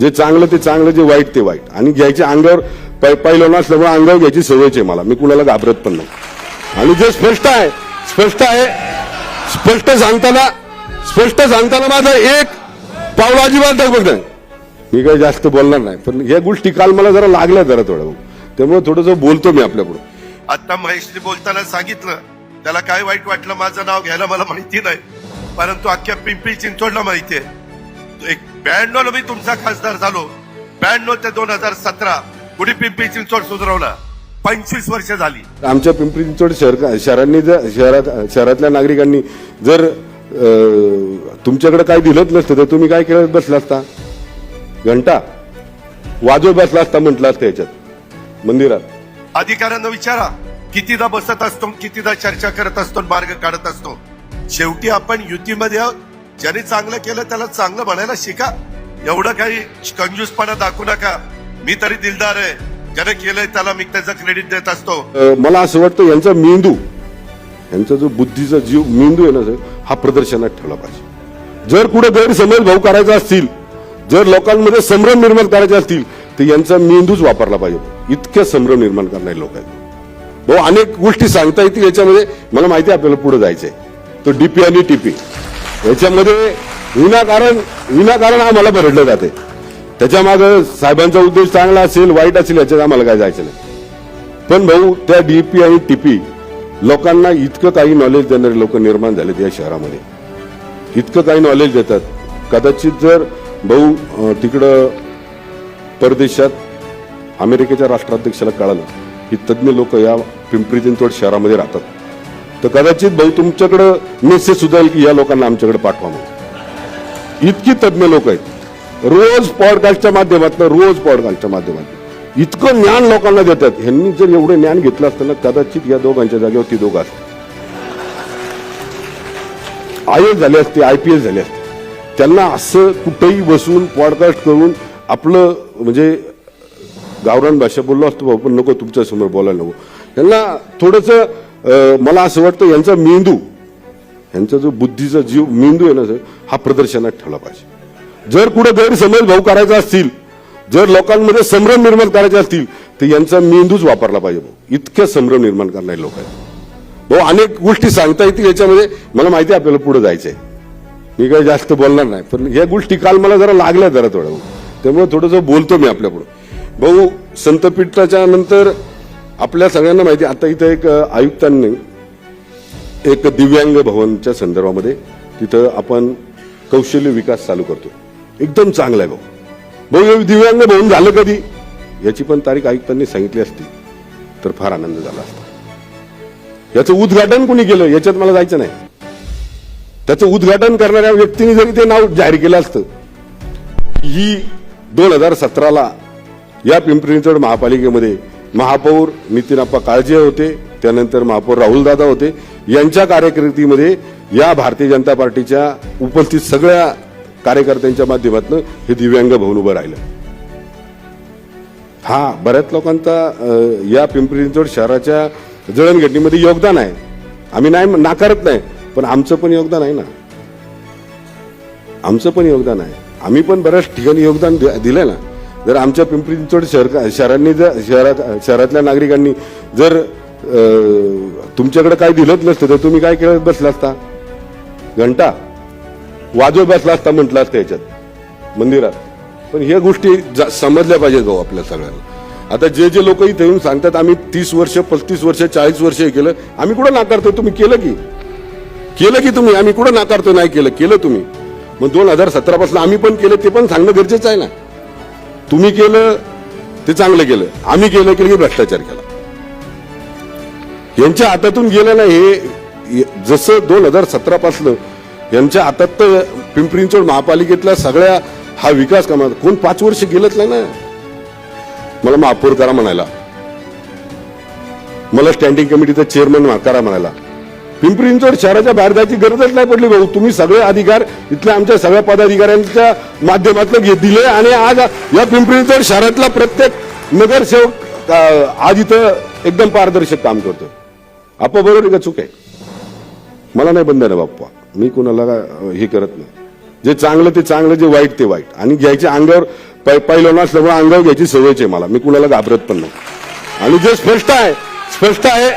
जे चांगलं ते चांगलं जे वाईट ते वाईट. आणि घ्यायचे अंगावर पै- पहिलं असल्यामुळे अंगावर घ्यायची सवयच आहे मला. मी कुणाला घाबरत पण नाही. आणि जे स्पष्ट आहे स्पष्ट आहे स्पष्ट सांगताना स्पष्ट सांगताना माझा एक पावलं अजिबात बघ नाही. मी काही जास्त बोलणार नाही. पण ह्या गोष्टी काल मला जरा लागल्या जरा थोडं त्यामुळे थोडंसं बोलतो मी आपल्याकडून आता महेशने बोलताना सांगितलं. त्याला काय वाईट वाटलं माझं नाव घ्यायला मला माहिती नाही. परंतु अख्ख्या पिंपरी चिंचवडला माहिती आहे. एक ब्याण्णव ला मी तुमचा खासदार झालो. ब्याण्णव ते दोन हजार सतरा. कुणी पिंपरी चिंचवड सुधारवला? पंचवीस वर्ष झाली. आमच्या पिंपरी चिंचवड शहर शहरांनी जर शहरात शहरातल्या नागरिकांनी जर तुमच्याकडे काय दिलंच नसतं तर तुम्ही काय केलं? बसला असता. घंटा. वाजवत बसला असता म्हटलं असतं याच्यात. मंदिरात. अधिकाऱ्यांना विचारा. कितीदा बसत असतो कितीदा चर्चा करत असतो मार्ग काढत असतो. शेवटी आपण युतीमध्ये आहोत. ज्याने चांगलं केलं त्याला चांगलं म्हणायला शिका. एवढं काही कंजूसपणा दाखवू नका. मी तरी दिलदार आहे. ज्याने केलंय त्याला मी त्याचं क्रेडिट देत असतो. मला असं वाटतं यांचा मेंदू यांचा जो बुद्धीचा जीव मेंदू आहे ना सर हा प्रदर्शनात ठेवला पाहिजे. जर कुठे गैरसमज भाऊ करायचा असतील जर लोकांमध्ये संभ्रम निर्माण करायचे असतील तर यांचा मेंदूच वापरला पाहिजे. इतक्या संभ्रम निर्माण करणारे लोक आहेत. भाऊ अनेक गोष्टी सांगता येतील याच्यामध्ये. मला माहिती आहे आपल्याला पुढे जायचंय. तो डीपी आणि टीपी याच्यामध्ये विनाकारण विनाकारण आम्हाला भरडलं जाते. त्याच्यामागे साहेबांचा उद्देश चांगला असेल वाईट असेल याच्यात आम्हाला काय जायचं नाही. पण भाऊ त्या डीपी आणि टीपी लोकांना इतकं काही नॉलेज देणारे लोक निर्माण झालेत या शहरामध्ये. इतकं काही नॉलेज देतात. कदाचित जर भाऊ तिकडं परदेशात अमेरिकेच्या राष्ट्राध्यक्षाला कळालं की तज्ज्ञ लोक या पिंपरी चिंचवड शहरामध्ये राहतात. तर कदाचित भाऊ तुमच्याकडं मेसेज सुद्धा येईल की या लोकांना आमच्याकडे पाठवा इतकी तज्ज्ञ लोक आहेत. रोज पॉडकास्टच्या माध्यमातून रोज पॉडकास्टच्या माध्यमातून. इतकं ज्ञान लोकांना देतात. ह्यांनी जर एवढं ज्ञान घेतलं असतं ना कदाचित या दोघांच्या जागेवर ती दोघं असतात आय एस झाले असते आय पी एस झाले असते. त्यांना असं कुठेही बसून पॉडकास्ट करून आपलं म्हणजे गावरान भाषा बोललो असतो भाऊ पण नको तुमच्यासमोर बोलायला नको. त्यांना थोडंसं मला असं वाटतं यांचा मेंदू यांचा जो बुद्धीचा जीव मेंदू आहे ना सर हा प्रदर्शनात ठेवला पाहिजे. जर कुठे गैरसमज भाऊ करायचा असतील जर लोकांमध्ये संभ्रम निर्माण करायचे असतील तर यांचा मेंदूच वापरला पाहिजे भाऊ. इतक्या संभ्रम निर्माण करणारे लोक आहेत. भाऊ अनेक गोष्टी सांगता येतील याच्यामध्ये मला माहिती आहे आपल्याला पुढे जायचंय. मी काही जास्त बोलणार नाही पण ह्या गोष्टी काल मला जरा लागल्या जरा थोडं. त्यामुळे थोडंसं बोलतो मी आपल्याकडून भाऊ संतपीठाच्या नंतर आपल्या सगळ्यांना माहिती आहे, आता इथं एक आयुक्तांनी एक दिव्यांग भवनच्या संदर्भामध्ये तिथं आपण कौशल्य विकास चालू करतो एकदम चांगला आहे भाऊ. भाऊ दिव्यांग भवन झालं कधी? याची पण तारीख आयुक्तांनी सांगितली असती तर फार आनंद झाला असता. याचं उद्घाटन कोणी केलं? याच्यात मला जायचं नाही. त्याचं उद्घाटन करणाऱ्या व्यक्तीने जरी ते नाव जाहीर केलं असतं ही दोन हजार सतराला या पिंपरी चिंचवड महापालिकेमध्ये महापौर नितीनप्पा काळजे होते त्यानंतर महापौर राहुलदादा होते. यांच्या कार्यकर्तीमध्ये या भारतीय जनता पार्टीच्या उपस्थित सगळ्या कार्यकर्त्यांच्या माध्यमातून हे दिव्यांग भवन उभं राहिलं. हा बऱ्याच लोकांचा या पिंपरी चिंचवड शहराच्या जळणघटनेमध्ये योगदान आहे. आम्ही नाही नाकारत नाही पण आमचं पण योगदान आहे ना. आमचं पण योगदान आहे. आम्ही पण बऱ्याच ठिकाणी योगदान दिलं ना. जर आमच्या पिंपरी चिंचवड शहर शहरांनी जर शहरात शहरातल्या नागरिकांनी जर तुमच्याकडे काय दिलंच नसतं तर तुम्ही काय केलं? बसला असता. घंटा. वाजव बसला असता म्हटलं असतं याच्यात. मंदिरात. पण ह्या गोष्टी जा- समजल्या पाहिजेत भाऊ आपल्या सगळ्यांना. आता जे जे लोक इथे येऊन सांगतात आम्ही तीस वर्ष पस्तीस वर्ष चाळीस वर्ष हे केलं आम्ही कुठं नाकारतो तुम्ही केलं की? केलं की तुम्ही? आम्ही कुठं नाकारतो नाही केलं. केलं तुम्ही. मग दोन हजार सतरा पासून आम्ही पण केलं ते पण सांगणं गरजेचं आहे ना. तुम्ही केलं ते चांगलं केलं. आम्ही केलं केलं की भ्रष्टाचार केला. यांच्या हातातून गेलं ना हे जसं दोन हजार सतरा पासलं यांच्या हातात तर पिंपरी चिंचवड महापालिकेतल्या सगळ्या हा विकास कामात कोण पाच वर्ष गेलंच नाही ना? मला महापौर करा म्हणायला. मला स्टँडिंग कमिटीचा चेअरमन करा म्हणायला. पिंपरी चिंचवड शहराच्या बाहेर जायची गरजच नाही पडली भाऊ. तुम्ही सगळे अधिकार इथल्या आमच्या सगळ्या पदाधिकाऱ्यांच्या माध्यमातून घे दिले आणि आज या पिंपरी चिंचवड शहरातला प्रत्येक नगरसेवक आज इथं एकदम पारदर्शक काम करतो आपा बरोबर का चूक आहे? मला नाही बंधन आहे बाप्पा. मी कुणाला हे करत नाही. जे चांगलं ते चांगलं जे वाईट ते वाईट. आणि घ्यायचे अंगावर पै पहिलं नसल्यामुळे अंगावर घ्यायची सवयच आहे मला. मी कुणाला घाबरत पण नाही. आणि जे स्पष्ट आहे स्पष्ट आहे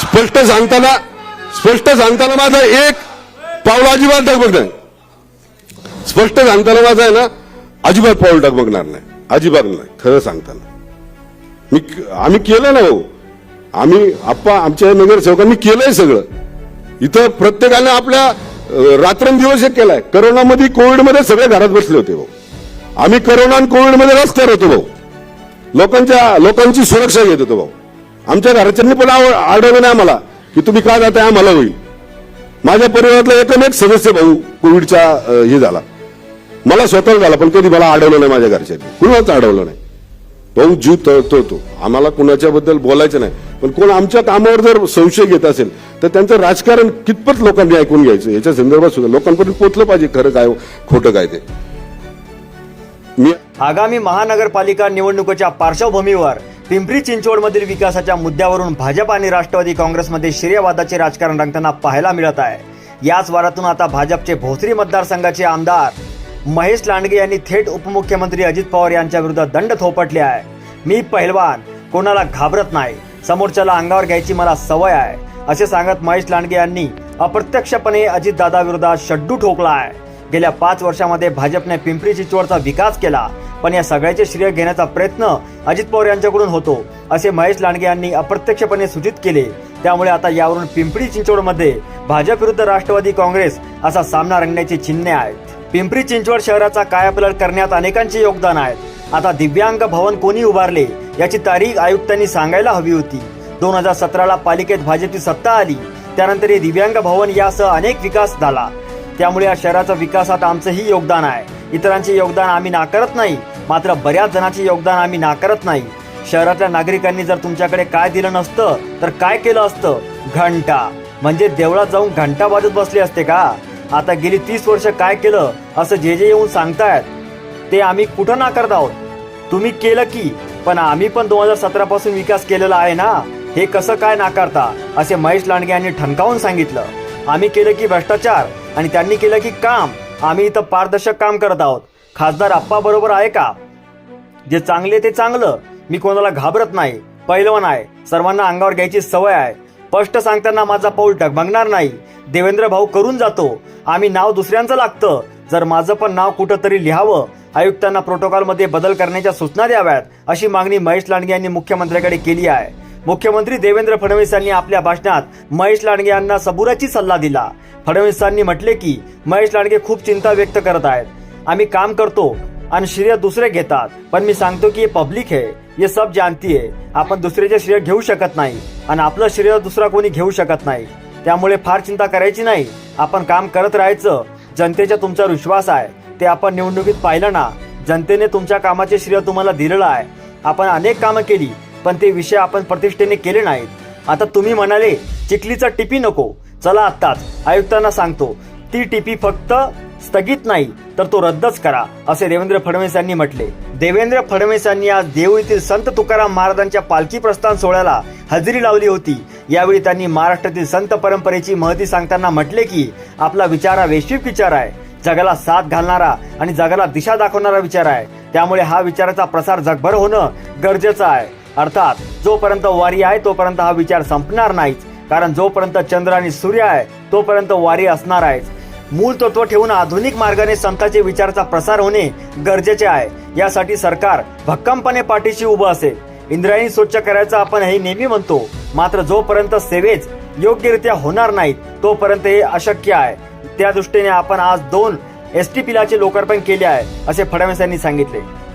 स्पष्ट सांगताना स्पष्ट सांगताना माझा एक पाऊल अजिबात डगमगणार नाही. स्पष्ट सांगताना माझा आहे ना अजिबात पाऊल डगमगणार नाही. अजिबात नाही खरं सांगताना. मी आम्ही केलं ना भाऊ आम्ही आप्पा आमच्या नगरसेवकांनी केलंय सगळं. इथं प्रत्येकाने आपल्या रात्रंदिवस हे केलाय. करोनामध्ये कोविडमध्ये सगळे घरात बसले होते भाऊ आम्ही करोना आणि कोविडमध्ये रस्त्यावर होतो भाऊ. लोकांच्या लोकांची सुरक्षा घेत होतो भाऊ. आमच्या घरच्यांनी पण आव- अडवलं नाही आम्हाला. की तुम्ही का जाताय? आम्हाला होईल. माझ्या परिवारातला एकमेक सदस्य भाऊ कोविडचा हे झाला. मला स्वतः झाला पण कधी मला अडवलं नाही माझ्या घरच्यांनी. कुणाच अडवलं नाही. भाऊ जीव तळतो तो आम्हाला कुणाच्या बद्दल बोलायचं नाही. पण कोण आमच्या कामावर जर संशय घेत असेल तर त्यांचं राजकारण कितपत लोकांनी ऐकून घ्यायचं? याच्या संदर्भात सुद्धा लोकांपर्यंत पोचलं पाहिजे खरं काय खोटं काय ते. मी आगामी महानगरपालिका निवडणुकीच्या पार्श्वभूमीवर पिंपरी चिंचवडमधील विकासाच्या मुद्द्यावरून भाजप आणि राष्ट्रवादी काँग्रेसमध्ये श्रेयवादाचे राजकारण रंगताना पाहायला मिळत आहे. याच वारातून आता भाजपचे भोसरी मतदारसंघाचे आमदार महेश लांडगे यांनी थेट उपमुख्यमंत्री अजित पवार यांच्या विरुद्ध दंड थोपटले आहे. मी पहिलवान कोणाला घाबरत नाही समोरच्याला अंगावर घ्यायची मला सवय आहे असे सांगत महेश लांडगे यांनी अप्रत्यक्षपणे अजितदादा विरोधात शड्डू ठोकला आहे. गेल्या पाच वर्षामध्ये भाजपने पिंपरी चिंचवडचा विकास केला. पण या सगळ्याचे श्रेय घेण्याचा प्रयत्न अजित पवार यांच्याकडून होतो असे महेश लांडगे यांनी अप्रत्यक्षपणे सूचित केले. त्यामुळे आता यावरून पिंपरी चिंचवडमध्ये भाजप विरुद्ध राष्ट्रवादी काँग्रेस असा सामना रंगण्याची चिन्हे आहेत. पिंपरी चिंचवड शहराचा कायापलट करण्यात अनेकांचे योगदान आहेत आता दिव्यांग भवन कोणी उभारले याची तारीख आयुक्तांनी सांगायला हवी होती. दोन हजार सतराला पालिकेत भाजपची सत्ता आली त्यानंतर हे दिव्यांग भवन यासह अनेक विकास झाला. त्यामुळे या शहराचा विकासात आमचंही योगदान आहे. इतरांचे योगदान आम्ही नाकारत नाही मात्र बऱ्याच जणांचे योगदान आम्ही नाकारत नाही. शहरातल्या नागरिकांनी जर तुमच्याकडे काय दिलं नसतं तर काय केलं असतं? घंटा. म्हणजे देवळात जाऊन घंटा वाजत बसले असते का? आता गेली तीस वर्ष काय केलं असं जे जे येऊन सांगतायत ते आम्ही कुठं नाकारत आहोत? तुम्ही केलं की पण आम्ही पण दोन हजार सतरा पासून विकास केलेला आहे ना? हे कसं काय नाकारता? असे महेश लांडगे यांनी ठणकावून सांगितलं. आम्ही केलं की भ्रष्टाचार. आणि त्यांनी केलं की काम. आम्ही इथं पारदर्शक काम करत आहोत. खासदार आप्पा बरोबर आहे का? जे चांगले ते चांगलं. मी कोणाला घाबरत नाही. पहिलवान आहे. सर्वांना अंगावर घ्यायची सवय आहे. स्पष्ट सांगताना माझा पाऊल डगमगणार नाही. देवेंद्र भाऊ करून जातो. आम्ही नाव दुसऱ्यांचं लागतं. जर माझं पण नाव कुठंतरी लिहावं आयुक्तांना प्रोटोकॉलमध्ये बदल करण्याच्या सूचना द्याव्यात अशी मागणी महेश लांडगे यांनी मुख्यमंत्र्यांकडे केली आहे. मुख्यमंत्री देवेंद्र फडणवीस यांनी आपल्या भाषणात महेश लांडगे यांना सबुराची सल्ला दिला. फडणवीसांनी म्हटले की महेश लांडगे खूप चिंता व्यक्त करत आहेत. आम्ही काम करतो आणि श्रेय दुसरे घेतात. पण मी सांगतो की हे पब्लिक आहे. हे सब जानती आहे. आपण दुसऱ्याचे श्रेय घेऊ शकत नाही आणि आपलं श्रेय दुसरा कोणी घेऊ शकत नाही. त्यामुळे फार चिंता करायची नाही. आपण काम करत राहायचं. जनतेचा तुमचा विश्वास आहे. ते आपण निवडणुकीत पाहिलं ना. जनतेने तुमच्या कामाचे श्रेय तुम्हाला दिलेलं आहे. आपण अनेक कामं केली. पण ते विषय आपण प्रतिष्ठेने केले नाहीत. आता तुम्ही म्हणाले चिखलीचा टिपी नको. चला आत्ताच आयुक्तांना सांगतो. ती टिपी फक्त स्थगित नाही तर तो रद्दच करा असे देवेंद्र फडणवीस यांनी म्हटले. देवेंद्र फडणवीस यांनी आज देऊ येथील संत तुकाराम महाराजांच्या पालखी प्रस्थान सोहळ्याला हजेरी लावली होती. यावेळी त्यांनी महाराष्ट्रातील संत परंपरेची महती सांगताना म्हटले की आपला विचार हा वैश्विक विचार आहे. जगाला साथ घालणारा आणि जगाला दिशा दाखवणारा विचार आहे. त्यामुळे हा विचाराचा प्रसार जगभर होणं गरजेचं आहे. अर्थात जोपर्यंत वारी आहे तोपर्यंत हा विचार संपणार नाहीच. कारण जोपर्यंत चंद्र आणि सूर्य आहे तोपर्यंत वारी असणार आहेच. मूळ तत्व ठेवून आधुनिक मार्गाने संतांचे विचाराचा प्रसार होणे गरजेचे आहे. यासाठी सरकार भक्कमपणे पाठीशी उभं असेल. इंद्रायणी स्वच्छ करायचं आपण हे नेहमी म्हणतो. मात्र जोपर्यंत सेवेच योग्यरित्या होणार नाहीत तोपर्यंत हे अशक्य आहे. त्या दृष्टीने आपण आज दोन एस टी पिलाचे लोकार्पण केले आहे असे फडणवीस यांनी सांगितले.